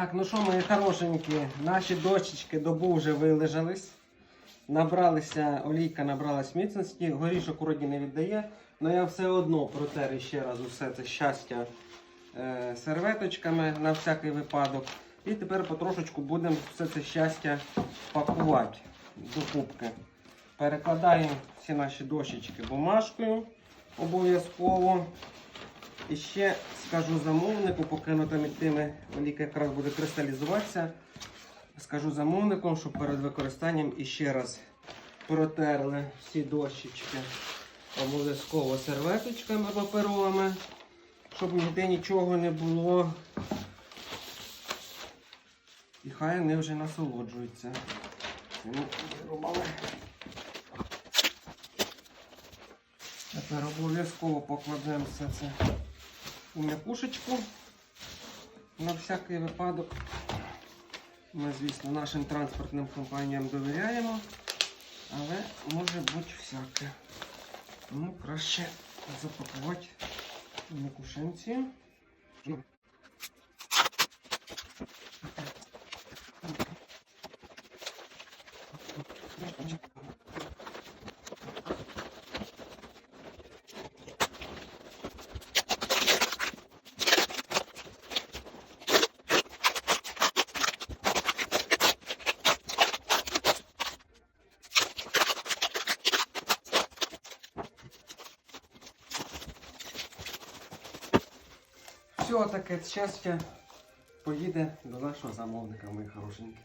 Так, ну що, мої хорошенькі, наші дощечки добу вже вилежались. Набралися, олійка набралась міцності, горішок вроді не віддає, але я все одно протер ще раз усе це щастя е, серветочками на всякий випадок. І тепер потрошечку будемо все це щастя пакувати до кубки. Перекладаємо всі наші дощечки бумажкою обов'язково. І ще скажу замовнику, поки воно там тими олійка якраз буде кристалізуватися. Скажу замовникам, щоб перед використанням іще раз протерли всі дощечки обов'язково серветочками паперовими, щоб ніде нічого не було. І хай вони вже насолоджуються. Тепер обов'язково покладемо все це у м'якушечку на всякий випадок. Ми, звісно, нашим транспортним компаніям довіряємо, але може бути всяке. Тому краще запакувати м'якушинці. Все таке щастя поїде до нашого замовника, мої хорошенькі.